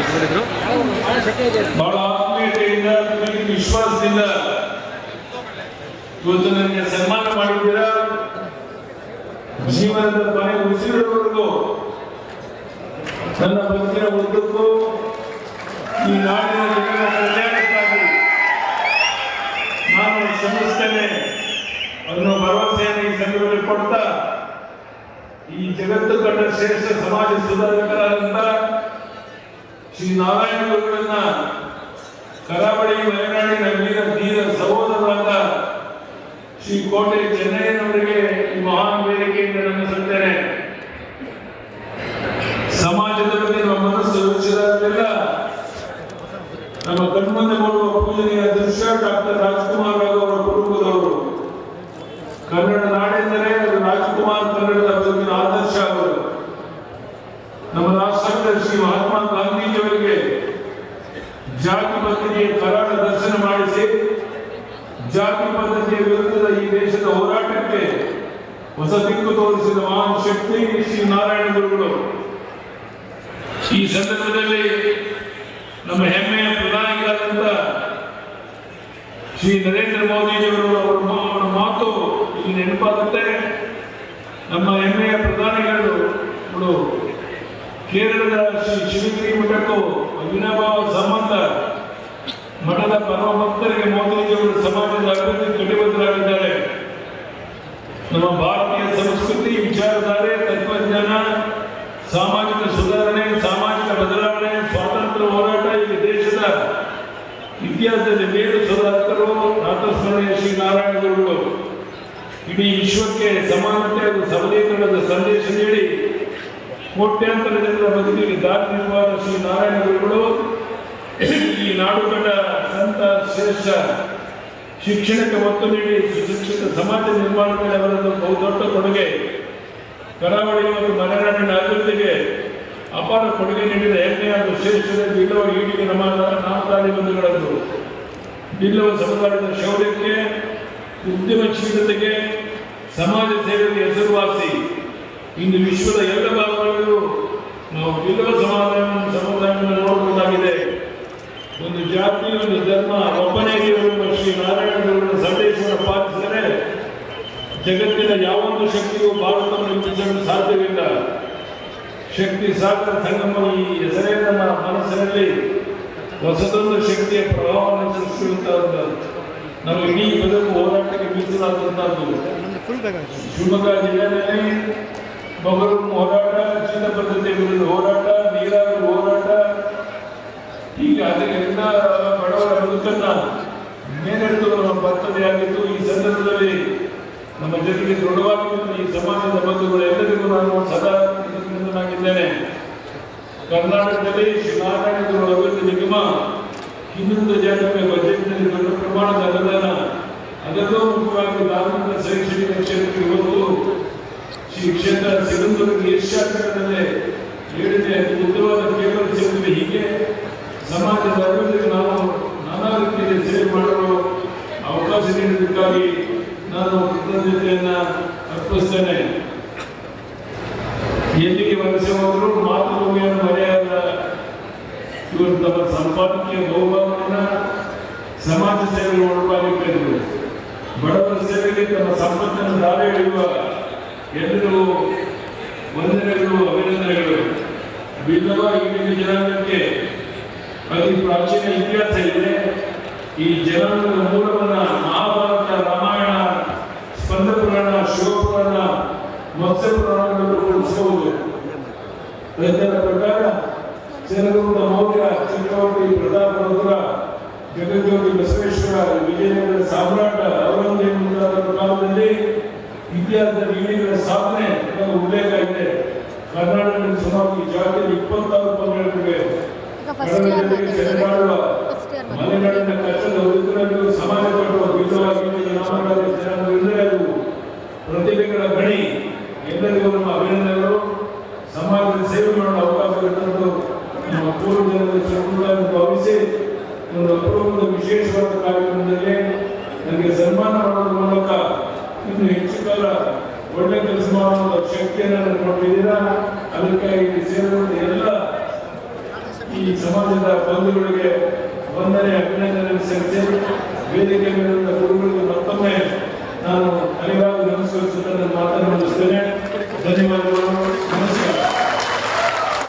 ಇಟ್ಕೊಂಡಿದ್ರು ಬಹಳ ಆತ್ಮೀಯತೆಯಿಂದ ವಿಶ್ವಾಸದಿಂದ ಇವತ್ತು ನನಗೆ ಸನ್ಮಾನ ಮಾಡಿದ್ದೀರಾ? ಜೀವನದ ಕೊನೆ ಉಸಿರುವರೆಗೂ ನನ್ನ ಬದುಕಿನ ಉದ್ದಕ್ಕೂ ಈ ನಾಡಿನ ಜನರ ಕಲ್ಯಾಣಕ್ಕಾಗಿ ನಾನು ಶ್ರಮಿಸ್ತೇನೆ ಅನ್ನೋ ಭರವಸೆಯನ್ನು ಈ ಸಂದರ್ಭದಲ್ಲಿ ಕೊಡ್ತಾ ಈ ಜಗತ್ತು ಕಂಡ ಶ್ರೇಷ್ಠ ಸಮಾಜ ಸುಧಾರಕರಾದಂತ ಶ್ರೀ ನಾರಾಯಣ ಗುರುಗಳನ್ನ ಕರಾವಳಿ ಮಲೆನಾಡಿನ ವೀರ ಧೀರ ಸಹೋದರರಾದ ಶ್ರೀ ಕೋಟೆ ಚೆನ್ನಯ್ಯನವರಿಗೆ ಶ್ರೀ ಮಹಾತ್ಮ ಗಾಂಧೀಜಿಯವರಿಗೆ ಜಾತಿ ಪದ್ಧತಿಯ ಕರಾಳ ದರ್ಶನ ಮಾಡಿಸಿ, ಜಾತಿ ಪದ್ಧತಿಯ ವಿರುದ್ಧದ ಈ ದೇಶದ ಹೋರಾಟಕ್ಕೆ ಹೊಸ ದಿಕ್ಕು ತೋರಿಸಿದ ಮಹಾನ್ ಶಕ್ತಿ ಶ್ರೀ ನಾರಾಯಣ ಗುರುಗಳು ಈ ಸಂದರ್ಭದಲ್ಲಿ ನಮ್ಮ ಹೆಮ್ಮೆಯ ಪ್ರಧಾನಿಗಳಾದಂತ ಶ್ರೀ ನರೇಂದ್ರ ಮೋದಿಜಿಯವರು ಅವರ ಮಾತು ಇಲ್ಲಿ ನೆನಪಾಗುತ್ತೆ. ನಮ್ಮ ಹೆಮ್ಮೆಯ ಪ್ರಧಾನಿಗಳು ಕೇರಳದ ಶ್ರೀ ಶಿವಗಿರಿ ಮಠಕ್ಕೂ ಅವಿನಾಭಾವ ಸಂಬಂಧ ಮಠದ ಪರಮ ಭಕ್ತರಿಗೆ ಮೋದಿಜಿಯವರು ಸಮಾಜದ ಅಭಿವೃದ್ಧಿ ಕಟಿಬದ್ಧರಾಗಿದ್ದಾರೆ ನಮ್ಮ ಭಾರತೀಯ ಸಂಸ್ಕೃತಿ ವಿಚಾರಧಾರೆ ತತ್ವಜ್ಞಾನ ಸಾಮಾಜಿಕ ಸುಧಾರಣೆ ಸಾಮಾಜಿಕ ಬದಲಾವಣೆ ಸ್ವಾತಂತ್ರ್ಯ ಹೋರಾಟ ಈ ದೇಶದ ಇತಿಹಾಸದಲ್ಲಿ ಮೇಲು ಸುಧಾರಕರು ನಾಥಸ್ಮರಣೀಯ ಶ್ರೀ ನಾರಾಯಣ ಗುರುಗಳು ಇಡೀ ವಿಶ್ವಕ್ಕೆ ಸಮಾನತೆ ಹಾಗೂ ಸಬಲೀಕರಣದ ಸಂದೇಶ ನೀಡಿ ಕೋಟ್ಯಾಂತರ ಜನರ ಬದುಕಿಗೆ ದಾರಿ ನಿರ್ವಾದ ಶ್ರೀ ನಾರಾಯಣ ಗುರುಗಳು ಈ ನಾಡು ಕಂಡ ಸಂತ ಶ್ರೇಷ್ಠ ಶಿಕ್ಷಣಕ್ಕೆ ಒತ್ತು ನೀಡಿ ಸುಶಿಕ್ಷಿತ ಸಮಾಜ ನಿರ್ಮಾಣದಲ್ಲಿ ಅವರನ್ನು ಬಹುದೊಡ್ಡ ಕೊಡುಗೆ ಕರಾವಳಿ ಮತ್ತು ಮಲೆನಾಡಿನ ಅಭಿವೃದ್ಧಿಗೆ ಅಪಾರ ಕೊಡುಗೆ ನೀಡಿದ ಎರಡನೇ ಹಾಗೂ ಶ್ರೇಷ್ಠದ ಬಿಲ್ಲವ ಈಡಿಗೆ ನಮ್ಮ ನಾಲ್ಕಾರಿ ಬಂಧುಗಳದ್ದು. ಬಿಲ್ಲವ ಸಮುದಾಯದ ಶೌರ್ಯಕ್ಕೆ, ಉದ್ಯಮಶೀಲತೆಗೆ, ಸಮಾಜ ಸೇವೆಗೆ ಹೆಸರುವಾಸಿ ಇಂದು ವಿಶ್ವದ ಎಲ್ಲ ನಾವು ಸಮಾಜ ಸಮುದಾಯವನ್ನು ನೋಡಬಹುದಾಗಿದೆ ಒಂದು ಜಾತಿ, ಒಂದು ಧರ್ಮ, ಒಬ್ಬನೇ ಇರುವ ಶ್ರೀ ನಾರಾಯಣ ಗುರುಗಳ ಸಂದೇಶವನ್ನು ಪಾಲಿಸಿದರೆ ಜಗತ್ತಿನ ಯಾವೊಂದು ಶಕ್ತಿಯು ಭಾರತವನ್ನು ಎಬ್ಬಿಸಲು ಸಾಧ್ಯವಿಲ್ಲ. ಶಕ್ತಿ ಸಾಗರ ಸಂಗಮ ಈ ಹೆಸರೇ ನಮ್ಮ ಮನಸ್ಸಿನಲ್ಲಿ ಹೊಸದೊಂದು ಶಕ್ತಿಯ ಪ್ರಭಾವವನ್ನು ಸೃಷ್ಟಿಸುವಂತಹದ್ದು. ನಾವು ಇಡೀ ಬದುಕು ಹೋರಾಟಕ್ಕೆ ಮೀಸಲಾದಂತಹದ್ದು ಶಿವಮೊಗ್ಗ ಜಿಲ್ಲೆಯಲ್ಲಿ ಮೊಗರು ಹೋರಾಟ ಮೇಲೆತ್ತು ನಮ್ಮ ಕರ್ತವ್ಯವಾಗಿದ್ದು ಈ ಸಂದರ್ಭದಲ್ಲಿ ನಮ್ಮ ಜನರಿಗೆ ದೃಢವಾಗಿ ಈ ಸಮಾಜದ ಬಂಧುಗಳು ಎಲ್ಲರಿಗೂ ನಾನು ಸದಾ ಕೃತಜ್ಞನಾಗಿದ್ದೇನೆ ಕರ್ನಾಟಕದಲ್ಲಿ ಶ್ರೀ ನಾರಾಯಣ ಗುರು ಅಭಿವೃದ್ಧಿ ನಿಗಮ ಹಿಂದುಳಿದ ಜಾತಿಗೆ ಬಜೆಟ್ನಲ್ಲಿ ದೊಡ್ಡ ಪ್ರಮಾಣದ ಅನುದಾನ, ಅದರಲ್ಲೂ ಮುಖ್ಯವಾಗಿ ಧಾರ್ಮಿಕ ಶೈಕ್ಷಣಿಕ ಕ್ಷೇತ್ರಕ್ಕೆ ಒಂದು ಶ್ರೀ ಕ್ಷೇತ್ರ ಸಿಗಂದೂರಿಗೆ ಏಷ್ಯಾ ಖಂಡದಲ್ಲೇ ಏಳನೇ ಉದ್ದವಾದ ಕೇವಲ ಸೇತುವೆ ಹೀಗೆ. ಸಮಾಜದ ಅಭಿವೃದ್ಧಿಗೆ ನಾವು ರೀತಿಯಲ್ಲಿ ಸೇವೆ ಮಾಡಲು ಅವಕಾಶ ನೀಡಿದ್ದಕ್ಕಾಗಿ ನಾನು ಕೃತಜ್ಞತೆಯನ್ನ ಅರ್ಪಿಸ್ತೇನೆ. ಎಲ್ಲಿಗೆ ವಲಸೆ ಹೋದರು ಮಾತೃಭೂಮಿಯನ್ನು ಮರೆಯಾದ ಇವರು ತಮ್ಮ ಸಂಪಾದಕೀಯ ಬಹುಭಾವನ ಸಮಾಜ ಸೇವೆಗೆ ಒಳಗಾಗಿದ್ದರು ಬಡವರ ಸೇವೆಗೆ ತಮ್ಮ ಸಂಪತ್ತನ್ನು ದಾರಿ ಎಳೆಯುವ ಎಲ್ಲರೂ ವಂದನೆಗಳು, ಅಭಿನಂದನೆಗಳು. ಭಿನ್ನವಾಗಿ ಜನಾಂಗಕ್ಕೆ ಅತಿ ಪ್ರಾಚೀನ ಇತಿಹಾಸ ಇದೆ. ಈ ಜನಾಂಗದ ಮೂಲವನ್ನ ಮಹಾಭಾರತ ರಾಮಾಯಣ ಸ್ಪಂದ ಪುರಾಣ ಶಿವಪುರಾಣ ಮತ್ಸ್ಯ ಪುರಾಣಗಳನ್ನು ಪ್ರಕಾರ ಜನಗುಂದ ಮೌರ್ಯ ಚಂದ್ರವರ್ತಿ ಪ್ರತಾಪ ರುದ್ರ ಜಗಜ್ಯೋತಿ ಬಸವೇಶ್ವರ ವಿಜಯನಗರ ಸಾಮ್ರಾಟ ಔರಂಗಜೇಬ ಮುಂತಾದ ಕಾಲದಲ್ಲಿ ಇತಿಹಾಸದ ಈಡಿಗಳ ಸಾಧನೆ ಅನ್ನೋದು ಉಲ್ಲೇಖ ಇದೆ ಕರ್ನಾಟಕದಲ್ಲಿ ಸುಮಾರು ಈ ಜಾತಿಯಲ್ಲಿ ಇಪ್ಪತ್ತಾರು ಪಂಗಡಗಳಿವೆ. ಈಗ ಮಲೆನಾಡಿನ ಕಷ್ಟದ ಬದುಕಿನಲ್ಲಿಯೂ ಸಮಾಜ ಕಟ್ಟುವ ಜನಾಂಗವೆಂದರೆ ಪ್ರತಿಭೆಗಳ ಗಣಿ. ಎಲ್ಲರಿಗೂ ನಮ್ಮ ಅಭಿನಂದನೆಗಳು. ಸಮಾಜದ ಸೇವೆ ಮಾಡಲು ಅವಕಾಶವಿರುತ್ತದೆ ನಮ್ಮ ಪೂರ್ವಜನರ ಸಂಪ್ರದಾಯ ಭಾವಿಸಿ ಒಂದು ಅಪರೂಪದ ವಿಶೇಷವಾದ ಕಾರ್ಯಕ್ರಮದಲ್ಲಿ ನನಗೆ ಸನ್ಮಾನ ಮಾಡೋದ್ರ ಮೂಲಕ ಇನ್ನು ಹೆಚ್ಚು ಕಾಲ ಒಳ್ಳೆ ಕೆಲಸ ಮಾಡುವ ಶಕ್ತಿಯನ್ನು ಕೊಟ್ಟಿದ್ದೀರಾ? ಅದಕ್ಕಾಗಿ ಸೇರಿರುವಂತ ಎಲ್ಲ ಈ ಸಮಾಜದ ಬಂಧುಗಳಿಗೆ ವಂದನೆ ಅಭಿನಂದನೆ ಸಲ್ಲಿಸಿ